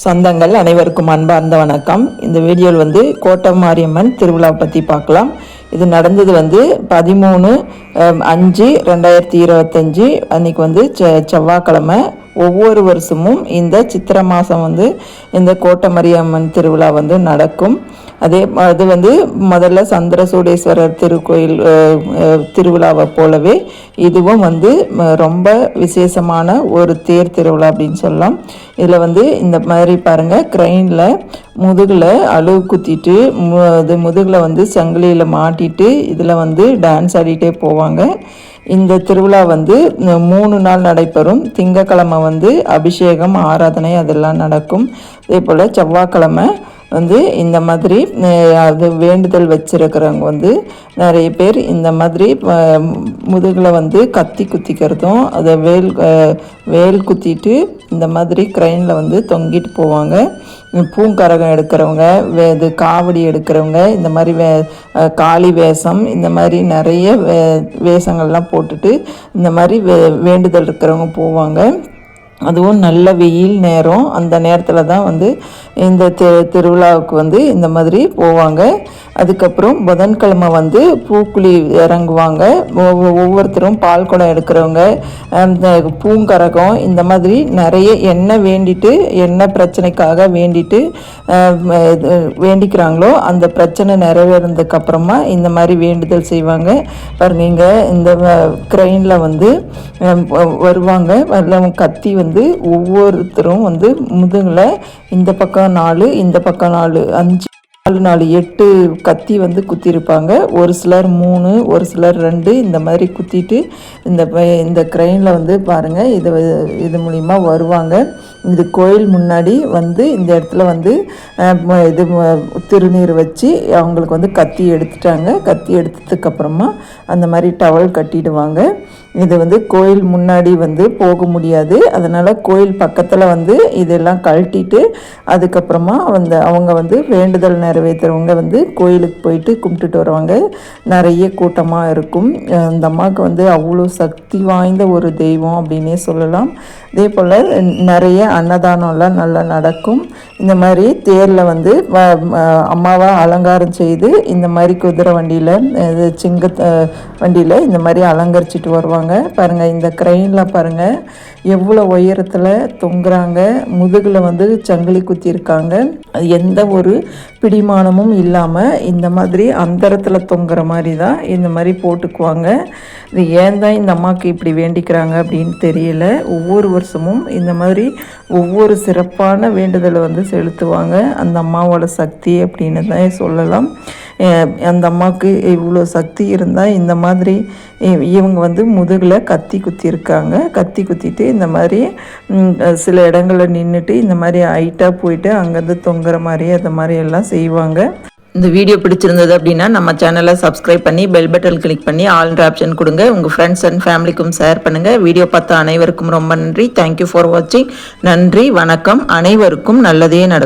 சொந்தங்கள் அனைவருக்கும் அன்பார்ந்த வணக்கம். இந்த வீடியோவில் வந்து கோட்டை மாரியம்மன் திருவிழாவை பற்றி பார்க்கலாம். இது நடந்தது வந்து பதிமூணு அஞ்சு ரெண்டாயிரத்தி இருபத்தஞ்சி அன்னைக்கு வந்து செ செவ்வாய்க்கிழமை ஒவ்வொரு வருஷமும் இந்த சித்திரை மாதம் வந்து இந்த கோட்டை மாரியம்மன் திருவிழா வந்து நடக்கும். அதே அது வந்து முதல்ல சந்திரசூடேஸ்வரர் திருக்கோயில் திருவிழாவை போலவே இதுவும் வந்து ரொம்ப விசேஷமான ஒரு தேர் திருவிழா அப்படின்னு சொல்லலாம். இதில் வந்து இந்த மாதிரி பாருங்கள் க்ரைனில் முதுகில் அழுவு குத்திட்டு மு இது முதுகில் வந்து சங்கிலியில் மாட்டிட்டு இதில் வந்து டான்ஸ் ஆடிட்டே போவாங்க. இந்த திருவிழா வந்து மூணு நாள் நடைபெறும். திங்கக்கிழமை வந்து அபிஷேகம் ஆராதனை அதெல்லாம் நடக்கும். அதே போல் செவ்வாய்க்கிழமை வந்து இந்த மாதிரி அது வேண்டுதல் வச்சுருக்கிறவங்க வந்து நிறைய பேர் இந்த மாதிரி முதுகில் வந்து கத்தி குத்திக்கிறதும் அதை வேல் வேல் குத்திட்டு இந்த மாதிரி க்ரைனில் வந்து தொங்கிட்டு போவாங்க. பூங்கரகம் எடுக்கிறவங்க வே இது காவடி எடுக்கிறவங்க இந்த மாதிரி வே காளி வேஷம் இந்த மாதிரி நிறைய வே வேஷங்கள்லாம் போட்டுட்டு இந்த மாதிரி வே வேண்டுதல் இருக்கிறவங்க போவாங்க. அதுவும் நல்ல வெயில் நேரம். அந்த நேரத்தில் தான் வந்து இந்த தி திருவிழாவுக்கு வந்து இந்த மாதிரி போவாங்க. அதுக்கப்புறம் புதன்கிழமை வந்து பூக்குழி இறங்குவாங்க. ஒவ்வொ- ஒவ்வொருத்தரும் பால் குடம் எடுக்கிறவங்க அந்த பூங்கரகம் இந்த மாதிரி நிறைய எண்ணெய் வேண்டிட்டு என்ன பிரச்சனைக்காக வேண்டிட்டு வேண்டிக்கிறாங்களோ அந்த பிரச்சனை நிறைவேறினதுக்கு அப்புறமா இந்த மாதிரி வேண்டுதல் செய்வாங்க. பாருங்க இந்த க்ரெயினில் வந்து வருவாங்க. கத்தி வந்து ஒவ்வொருத்தரும் வந்து முதுகில் இந்த பக்கம் நாலு இந்த பக்கம் நாலு அஞ்சு நாலு நாலு எட்டு கத்தி வந்து குத்திருப்பாங்க. ஒரு சிலர் மூணு ஒரு சிலர் ரெண்டு இந்த மாதிரி குத்திட்டு இந்த இந்த க்ரெயினில் வந்து பாருங்கள் இது இது மூலிமா வருவாங்க. இது கோயில் முன்னாடி வந்து இந்த இடத்துல வந்து இது திருநீர் வச்சு அவங்களுக்கு வந்து கத்தி எடுத்துட்டாங்க. கத்தி எடுத்ததுக்கப்புறமா அந்த மாதிரி டவல் கட்டிடுவாங்க. இது வந்து கோயில் முன்னாடி வந்து போக முடியாது. அதனால் கோயில் பக்கத்தில் வந்து இதெல்லாம் கழட்டிட்டு அதுக்கப்புறமா வந்து அவங்க வந்து வேண்டுதல் நிறைவேற்றுறவங்க வந்து கோயிலுக்கு போயிட்டு கும்பிட்டுட்டு வருவாங்க. நிறைய கூட்டமாக இருக்கும். அந்த இந்த அம்மாவுக்கு வந்து அவ்வளோ சக்தி வாய்ந்த ஒரு தெய்வம் அப்படின்னே சொல்லலாம். அதே போல் நிறைய அன்னதானம்லாம் நல்லா நடக்கும். இந்த மாதிரி தேரில் வந்து வ- அம்மாவை அலங்காரம் செய்து இந்த மாதிரி குதிரை வண்டியில் இது சிங்க வண்டியில் இந்த மாதிரி அலங்கரிச்சிட்டு வருவாங்க. பாருங்கள் இந்த க்ரெயினில் பாருங்கள் எவ்வளோ உயரத்தில் தொங்குறாங்க. முதுகில் வந்து சங்கிலி குத்திருக்காங்க எந்த ஒரு பிடிமானமும் இல்லாமல் இந்த மாதிரி அந்தரத்தில் தொங்குற மாதிரி தான் இந்த மாதிரி போட்டுக்குவாங்க. இது ஏன் தான் இந்த அம்மாவுக்கு இப்படி வேண்டிக்கிறாங்க அப்படின்னு தெரியல. ஒவ்வொரு வருஷமும் இந்த மாதிரி ஒவ்வொரு சிறப்பான வேண்டுதலை வந்து செலுத்துவாங்க. அந்த அம்மாவோட சக்தி அப்படின்னு தான் சொல்லலாம். அந்த அம்மாவுக்கு இவ்வளோ சக்தி இருந்தால் இந்த மாதிரி இவங்க வந்து முதுகில் கத்தி குத்திருக்காங்க கத்தி குத்திட்டு இந்த மாதிரி சில இடங்களில் நின்றுட்டு இந்த மாதிரி ஹைட்டாக போயிட்டு அங்கேருந்து தொங்குற மாதிரி அந்த மாதிரி எல்லாம் செய்வாங்க. இந்த வீடியோ பிடிச்சிருந்தது அப்படின்னா நம்ம சேனலை சப்ஸ்கிரைப் பண்ணி பெல் பட்டன் கிளிக் பண்ணி ஆல்ன்ற ஆப்ஷன் கொடுங்க. உங்கள் ஃப்ரெண்ட்ஸ் அண்ட் ஃபேமிலிக்கும் ஷேர் பண்ணுங்கள் வீடியோ பார்த்த அனைவருக்கும் ரொம்ப நன்றி. தேங்க்யூ ஃபார் வாட்சிங் நன்றி வணக்கம். அனைவருக்கும் நல்லதே நடக்கும்.